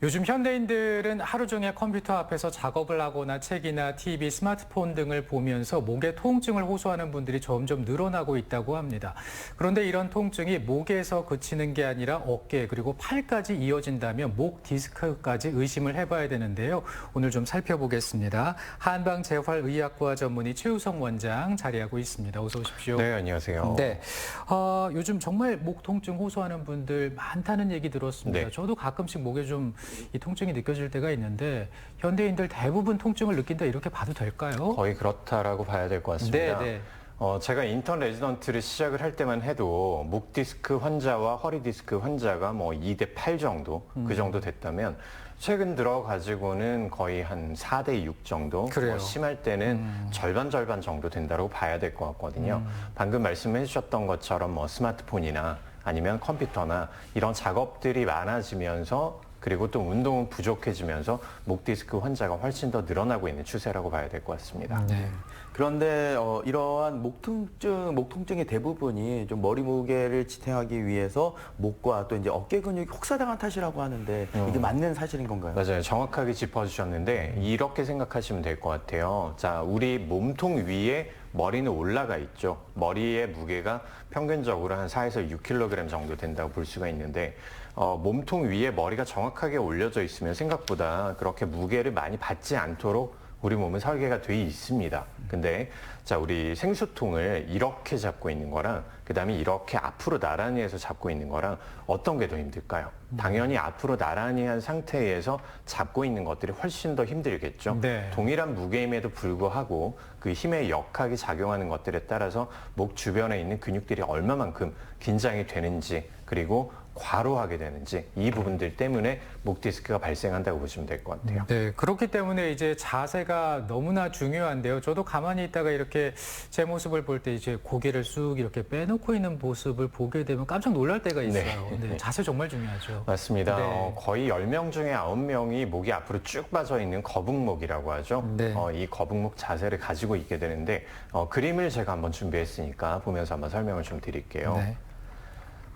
요즘 현대인들은 하루 종일 컴퓨터 앞에서 작업을 하거나 책이나 TV, 스마트폰 등을 보면서 목에 통증을 호소하는 분들이 점점 늘어나고 있다고 합니다. 그런데 이런 통증이 목에서 그치는 게 아니라 어깨 그리고 팔까지 이어진다면 목 디스크까지 의심을 해봐야 되는데요. 오늘 좀 살펴보겠습니다. 한방재활의학과 전문의 최우성 원장 자리하고 있습니다. 어서 오십시오. 네, 안녕하세요. 네. 어, 요즘 정말 목 통증 호소하는 분들 많다는 얘기 들었습니다. 네. 저도 가끔씩 목에 좀이 통증이 느껴질 때가 있는데 현대인들 대부분 통증을 느낀다 이렇게 봐도 될까요? 거의 그렇다라고 봐야 될 것 같습니다. 네, 네. 어, 제가 인턴 레지던트를 시작을 할 때만 해도 목 디스크 환자와 허리 디스크 환자가 뭐 2대 8 정도 음. 그 정도 됐다면 최근 들어 가지고는 거의 한 4대 6 정도 그래요. 음. 뭐 심할 때는 절반 절반 정도 된다고 봐야 될 것 같거든요. 방금 말씀해 주셨던 것처럼 뭐 스마트폰이나 아니면 컴퓨터나 이런 작업들이 많아지면서 그리고 또 운동은 부족해지면서 목 디스크 환자가 훨씬 더 늘어나고 있는 추세라고 봐야 될 것 같습니다. 네. 그런데 어, 이러한 목 통증, 목 통증의 대부분이 좀 머리 무게를 지탱하기 위해서 목과 또 이제 어깨 근육이 혹사당한 탓이라고 하는데 이게 맞는 사실인 건가요? 맞아요. 정확하게 짚어주셨는데 이렇게 생각하시면 될 것 같아요. 자, 우리 몸통 위에 머리는 올라가 있죠. 머리의 무게가 평균적으로 한 4에서 6kg 정도 된다고 볼 수가 있는데 어, 몸통 위에 머리가 정확하게 올려져 있으면 생각보다 그렇게 무게를 많이 받지 않도록 우리 몸은 설계가 돼 있습니다. 근데 자 우리 생수통을 이렇게 잡고 있는 거랑 그다음에 이렇게 앞으로 나란히 해서 잡고 있는 거랑 어떤 게 더 힘들까요? 당연히 앞으로 나란히 한 상태에서 잡고 있는 것들이 훨씬 더 힘들겠죠. 네. 동일한 무게임에도 불구하고 그 힘의 역학이 작용하는 것들에 따라서 목 주변에 있는 근육들이 얼마만큼 긴장이 되는지 그리고 과로하게 되는지 이 부분들 때문에 목 디스크가 발생한다고 보시면 될 것 같아요. 네, 그렇기 때문에 이제 자세가 너무나 중요한데요. 저도 가만히 있다가 이렇게 제 모습을 볼 때 이제 고개를 쑥 이렇게 빼놓고 있는 모습을 보게 되면 깜짝 놀랄 때가 있어요. 네, 자세 정말 중요하죠. 맞습니다. 네. 어, 거의 10명 중에 9명이 목이 앞으로 쭉 빠져 있는 거북목이라고 하죠. 네. 어, 이 거북목 자세를 가지고 있게 되는데 어, 그림을 제가 한번 준비했으니까 보면서 한번 설명을 좀 드릴게요. 네.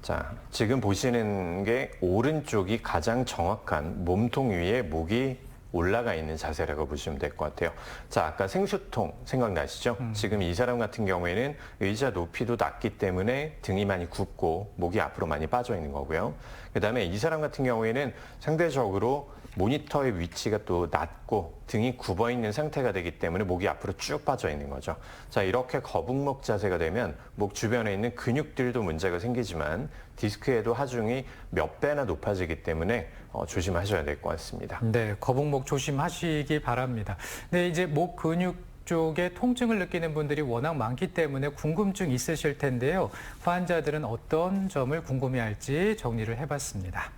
자, 지금 보시는 게 오른쪽이 가장 정확한 몸통 위에 목이 올라가 있는 자세라고 보시면 될 것 같아요. 자, 아까 생수통 생각나시죠? 지금 이 사람 같은 경우에는 의자 높이도 낮기 때문에 등이 많이 굽고 목이 앞으로 많이 빠져 있는 거고요. 그 다음에 이 사람 같은 경우에는 상대적으로 모니터의 위치가 또 낮고 등이 굽어 있는 상태가 되기 때문에 목이 앞으로 쭉 빠져 있는 거죠. 자, 이렇게 거북목 자세가 되면 목 주변에 있는 근육들도 문제가 생기지만 디스크에도 하중이 몇 배나 높아지기 때문에 어, 조심하셔야 될 것 같습니다. 네, 거북목 조심하시기 바랍니다. 네, 이제 목 근육 쪽에 통증을 느끼는 분들이 워낙 많기 때문에 궁금증 있으실 텐데요. 환자들은 어떤 점을 궁금해할지 정리를 해봤습니다.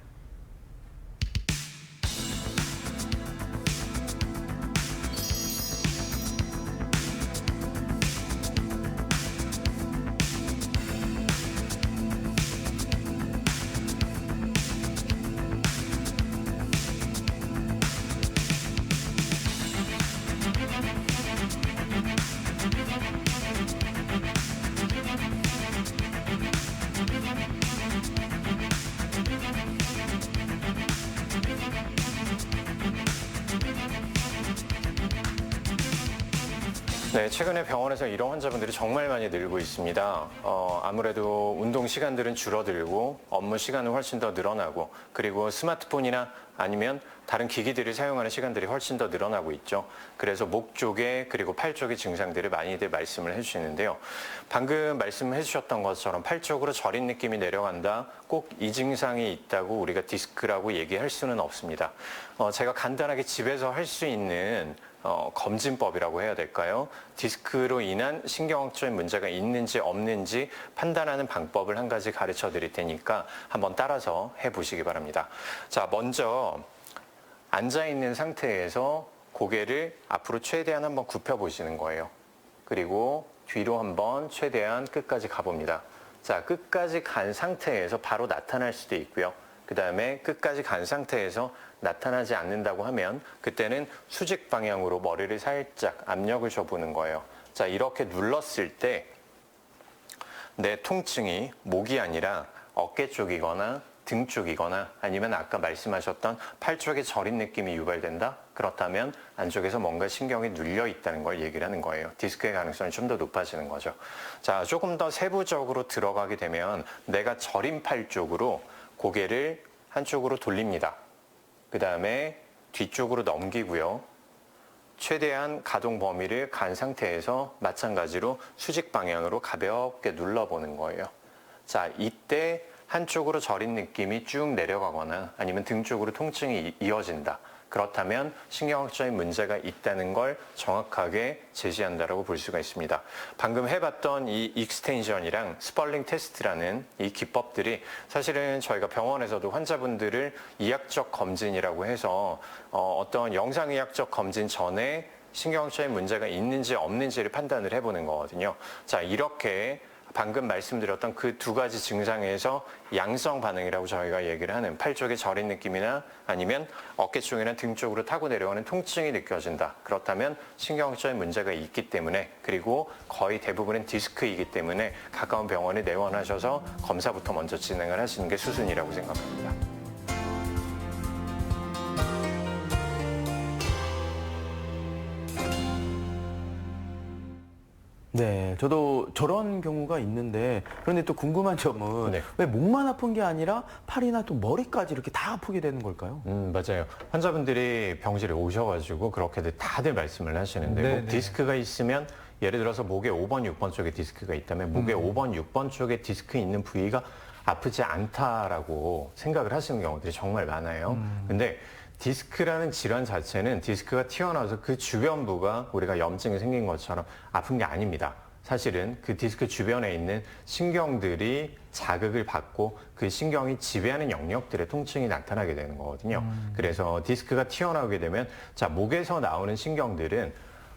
네, 최근에 병원에서 이런 환자분들이 정말 많이 늘고 있습니다. 어, 아무래도 운동 시간들은 줄어들고 업무 시간은 훨씬 더 늘어나고 그리고 스마트폰이나 아니면 다른 기기들을 사용하는 시간들이 훨씬 더 늘어나고 있죠. 그래서 목 쪽에 그리고 팔 쪽의 증상들을 많이들 말씀을 해주시는데요. 방금 말씀해 주셨던 것처럼 팔 쪽으로 저린 느낌이 내려간다. 꼭 이 증상이 있다고 우리가 디스크라고 얘기할 수는 없습니다. 어, 제가 간단하게 집에서 할 수 있는 어, 검진법이라고 해야 될까요? 디스크로 인한 신경학적인 문제가 있는지 없는지 판단하는 방법을 한 가지 가르쳐 드릴 테니까 한번 따라서 해 보시기 바랍니다. 자, 먼저 앉아 있는 상태에서 고개를 앞으로 최대한 한번 굽혀 보시는 거예요. 그리고 뒤로 한번 최대한 끝까지 가봅니다. 자, 끝까지 간 상태에서 바로 나타날 수도 있고요. 그 다음에 끝까지 간 상태에서 나타나지 않는다고 하면 그때는 수직 방향으로 머리를 살짝 압력을 줘보는 거예요. 자, 이렇게 눌렀을 때 내 통증이 목이 아니라 어깨 쪽이거나 등 쪽이거나 아니면 아까 말씀하셨던 팔 쪽에 저린 느낌이 유발된다? 그렇다면 안쪽에서 뭔가 신경이 눌려 있다는 걸 얘기를 하는 거예요. 디스크의 가능성이 좀 더 높아지는 거죠. 자, 조금 더 세부적으로 들어가게 되면 내가 저린 팔 쪽으로 고개를 한쪽으로 돌립니다. 그 다음에 뒤쪽으로 넘기고요. 최대한 가동 범위를 간 상태에서 마찬가지로 수직 방향으로 가볍게 눌러보는 거예요. 자, 이때 한쪽으로 저린 느낌이 쭉 내려가거나 아니면 등 쪽으로 통증이 이- 이어진다. 그렇다면 신경학적인 문제가 있다는 걸 정확하게 제시한다라고 볼 수가 있습니다. 방금 해봤던 이 익스텐션이랑 스펄링 테스트라는 이 기법들이 사실은 저희가 병원에서도 환자분들을 이학적 검진이라고 해서 어, 어떤 영상의학적 검진 전에 신경학적인 문제가 있는지 없는지를 판단을 해보는 거거든요. 자, 이렇게 방금 말씀드렸던 그 두 가지 증상에서 양성 반응이라고 저희가 얘기를 하는 팔 쪽에 저린 느낌이나 아니면 어깨 쪽이나 등 쪽으로 타고 내려가는 통증이 느껴진다. 그렇다면 신경적인 문제가 있기 때문에 그리고 거의 대부분은 디스크이기 때문에 가까운 병원에 내원하셔서 검사부터 먼저 진행을 하시는 게 수순이라고 생각합니다. 네, 저도 저런 경우가 있는데 그런데 또 궁금한 점은 네. 왜 목만 아픈 게 아니라 팔이나 또 머리까지 이렇게 다 아프게 되는 걸까요? 음, 맞아요. 환자분들이 병실에 오셔가지고 그렇게들 다들 말씀을 하시는데 네, 목 네. 디스크가 있으면 예를 들어서 목에 5번, 6번 쪽에 디스크가 있다면 목에 5번, 6번 쪽에 디스크 있는 부위가 아프지 않다라고 생각을 하시는 경우들이 정말 많아요. 근데 디스크라는 질환 자체는 디스크가 튀어나와서 그 주변부가 우리가 염증이 생긴 것처럼 아픈 게 아닙니다. 사실은 그 디스크 주변에 있는 신경들이 자극을 받고 그 신경이 지배하는 영역들의 통증이 나타나게 되는 거거든요. 그래서 디스크가 튀어나오게 되면 자, 목에서 나오는 신경들은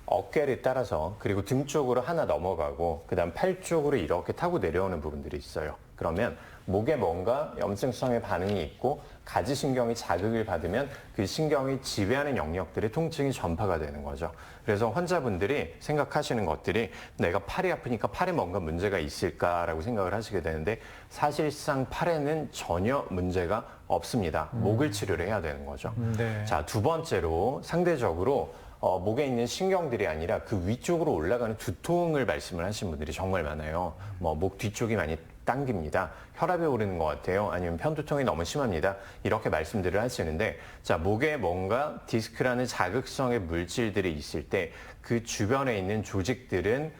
어깨를 따라서 그리고 등 쪽으로 하나 넘어가고 그다음 팔 쪽으로 이렇게 타고 내려오는 부분들이 있어요. 그러면 목에 뭔가 염증성의 반응이 있고 가지 신경이 자극을 받으면 그 신경이 지배하는 영역들의 통증이 전파가 되는 거죠. 그래서 환자분들이 생각하시는 것들이 내가 팔이 아프니까 팔에 뭔가 문제가 있을까라고 생각을 하시게 되는데 사실상 팔에는 전혀 문제가 없습니다. 목을 치료를 해야 되는 거죠. 네. 자, 두 번째로 상대적으로 어, 목에 있는 신경들이 아니라 그 위쪽으로 올라가는 두통을 말씀을 하신 분들이 정말 많아요. 뭐 목 뒤쪽이 많이 당깁니다. 혈압이 오르는 것 같아요. 아니면 편두통이 너무 심합니다. 이렇게 말씀들을 하시는데, 자, 목에 뭔가 디스크라는 자극성의 물질들이 있을 때 그 주변에 있는 조직들은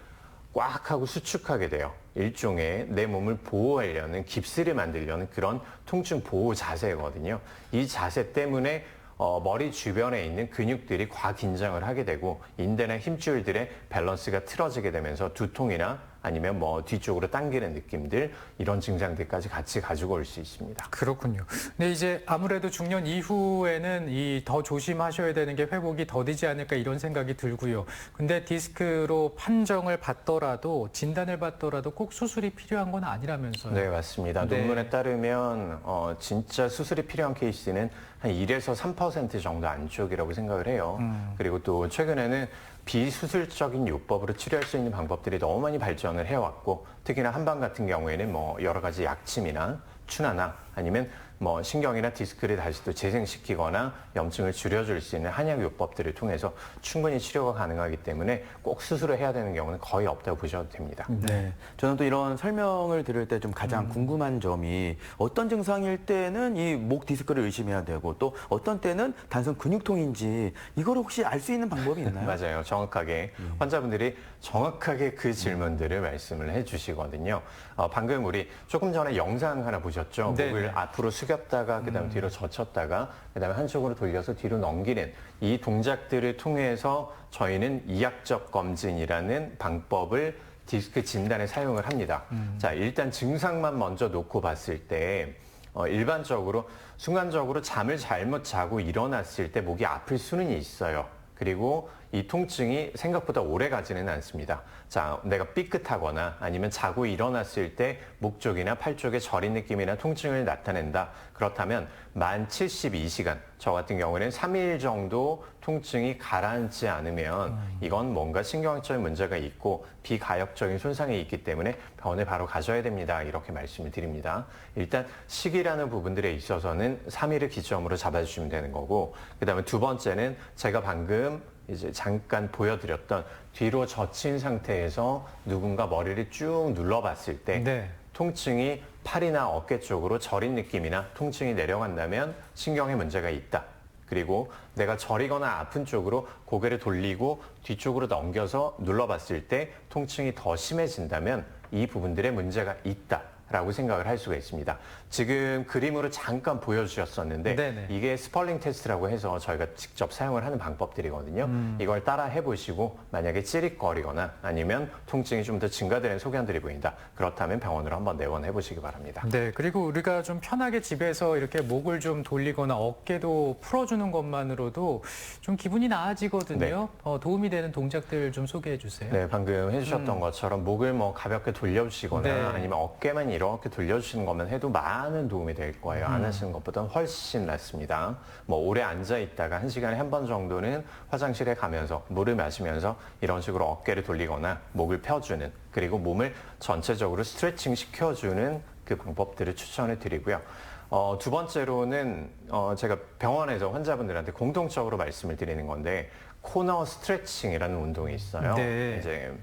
꽉 하고 수축하게 돼요. 일종의 내 몸을 보호하려는 깁스를 만들려는 그런 통증 보호 자세거든요. 이 자세 때문에 어, 머리 주변에 있는 근육들이 과긴장을 하게 되고 인대나 힘줄들의 밸런스가 틀어지게 되면서 두통이나 아니면 뭐 뒤쪽으로 당기는 느낌들 이런 증상들까지 같이 가지고 올 수 있습니다. 그렇군요. 근데 이제 아무래도 중년 이후에는 이 더 조심하셔야 되는 게 회복이 더디지 않을까 이런 생각이 들고요. 근데 디스크로 판정을 받더라도 진단을 받더라도 꼭 수술이 필요한 건 아니라면서요. 네, 맞습니다. 네. 논문에 따르면 어, 진짜 수술이 필요한 케이스는 한 1에서 3% 정도 안쪽이라고 생각을 해요. 그리고 또 최근에는 비수술적인 요법으로 치료할 수 있는 방법들이 너무 많이 발전을 해왔고 특히나 한방 같은 경우에는 뭐 여러 가지 약침이나 추나나 아니면 뭐 신경이나 디스크를 다시 또 재생시키거나 염증을 줄여줄 수 있는 한약 요법들을 통해서 충분히 치료가 가능하기 때문에 꼭 수술을 해야 되는 경우는 거의 없다고 보셔도 됩니다. 네. 저는 또 이런 설명을 들을 때 좀 가장 궁금한 점이 어떤 증상일 때는 이 목 디스크를 의심해야 되고 또 어떤 때는 단순 근육통인지 이걸 혹시 알 수 있는 방법이 있나요? 맞아요. 정확하게 환자분들이 정확하게 그 질문들을 말씀을 해주시거든요. 어, 방금 우리 조금 전에 영상 하나 보셨죠? 네, 목을 네. 앞으로 숙 였다가 그다음 에 뒤로 젖혔다가 그다음에 한쪽으로 돌려서 뒤로 넘기는 이 동작들을 통해서 저희는 이학적 검진이라는 방법을 디스크 진단에 사용을 합니다. 자, 일단 증상만 먼저 놓고 봤을 때 어, 일반적으로 순간적으로 잠을 잘못 자고 일어났을 때 목이 아플 수는 있어요. 그리고 이 통증이 생각보다 오래 가지는 않습니다. 자, 내가 삐끗하거나 아니면 자고 일어났을 때 목 쪽이나 팔 쪽에 저린 느낌이나 통증을 나타낸다. 그렇다면 만 72시간, 저 같은 경우는 3일 정도 통증이 가라앉지 않으면 이건 뭔가 신경학적인 문제가 있고 비가역적인 손상이 있기 때문에 병원에 바로 가셔야 됩니다. 이렇게 말씀을 드립니다. 일단 식이라는 부분들에 있어서는 3일을 기점으로 잡아주시면 되는 거고 그 다음에 두 번째는 제가 방금 이제 잠깐 보여드렸던 뒤로 젖힌 상태에서 누군가 머리를 쭉 눌러봤을 때 네. 통증이 팔이나 어깨 쪽으로 저린 느낌이나 통증이 내려간다면 신경에 문제가 있다. 그리고 내가 저리거나 아픈 쪽으로 고개를 돌리고 뒤쪽으로 넘겨서 눌러봤을 때 통증이 더 심해진다면 이 부분들에 문제가 있다. 라고 생각을 할 수가 있습니다. 지금 그림으로 잠깐 보여주셨었는데 네네. 이게 스펄링 테스트라고 해서 저희가 직접 사용을 하는 방법들이거든요. 이걸 따라 해보시고 만약에 찌릿거리거나 아니면 통증이 좀 더 증가되는 소견들이 보인다. 그렇다면 병원으로 한번 내원해 보시기 바랍니다. 네, 그리고 우리가 좀 편하게 집에서 이렇게 목을 좀 돌리거나 어깨도 풀어주는 것만으로도 좀 기분이 나아지거든요. 어, 도움이 되는 동작들 좀 소개해 주세요. 네, 방금 해주셨던 것처럼 목을 뭐 가볍게 돌려주시거나 네. 아니면 어깨만 이렇게 돌려주시는 것만 해도 많은 도움이 될 거예요. 안 하시는 것보다 훨씬 낫습니다. 뭐 오래 앉아 있다가 한 시간에 한 번 정도는 화장실에 가면서 물을 마시면서 이런 식으로 어깨를 돌리거나 목을 펴주는 그리고 몸을 전체적으로 스트레칭 시켜주는 그 방법들을 추천해 드리고요. 어, 두 번째로는 어, 제가 병원에서 환자분들한테 공통적으로 말씀을 드리는 건데 코너 스트레칭이라는 운동이 있어요. 네. 이제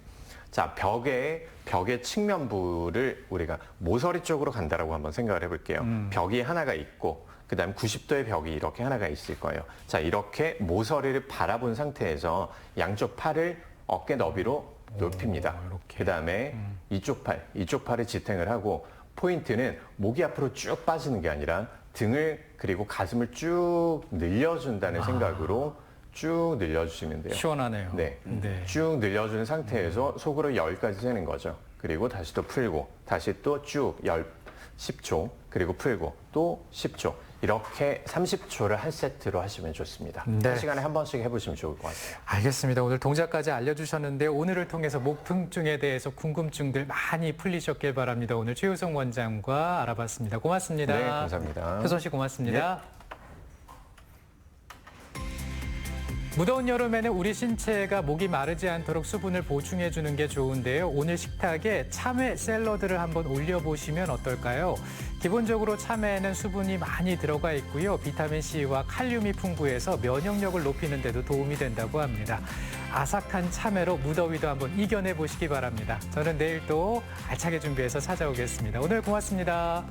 자 벽에 벽의 측면부를 우리가 모서리 쪽으로 간다라고 한번 생각을 해볼게요. 벽이 하나가 있고 그다음 90도의 벽이 이렇게 하나가 있을 거예요. 자 이렇게 모서리를 바라본 상태에서 양쪽 팔을 어깨 너비로 높입니다. 이렇게. 그다음에 이쪽 팔, 이쪽 팔을 지탱을 하고 포인트는 목이 앞으로 쭉 빠지는 게 아니라 등을 그리고 가슴을 쭉 늘려준다는 생각으로 쭉 늘려주시면 돼요. 시원하네요. 네. 네. 쭉 늘려주는 상태에서 속으로 열까지 세는 거죠. 그리고 다시 또 풀고, 다시 또쭉 열, 10 초, 그리고 풀고, 또 10초. 이렇게 30초를 한 세트로 하시면 좋습니다. 네. 한 시간에 한 번씩 해보시면 좋을 것 같아요. 알겠습니다. 오늘 동작까지 알려주셨는데 오늘을 통해서 목 통증에 대해서 궁금증들 많이 풀리셨길 바랍니다. 오늘 최효성 원장과 알아봤습니다. 고맙습니다. 네, 감사합니다. 효선 씨 고맙습니다. 무더운 여름에는 우리 신체가 목이 마르지 않도록 수분을 보충해 주는 게 좋은데요. 오늘 식탁에 참외 샐러드를 한번 올려 보시면 어떨까요? 기본적으로 참외에는 수분이 많이 들어가 있고요. 비타민 C와 칼륨이 풍부해서 면역력을 높이는 데도 도움이 된다고 합니다. 아삭한 참외로 무더위도 한번 이겨내 보시기 바랍니다. 저는 내일 또 알차게 준비해서 찾아오겠습니다. 오늘 고맙습니다.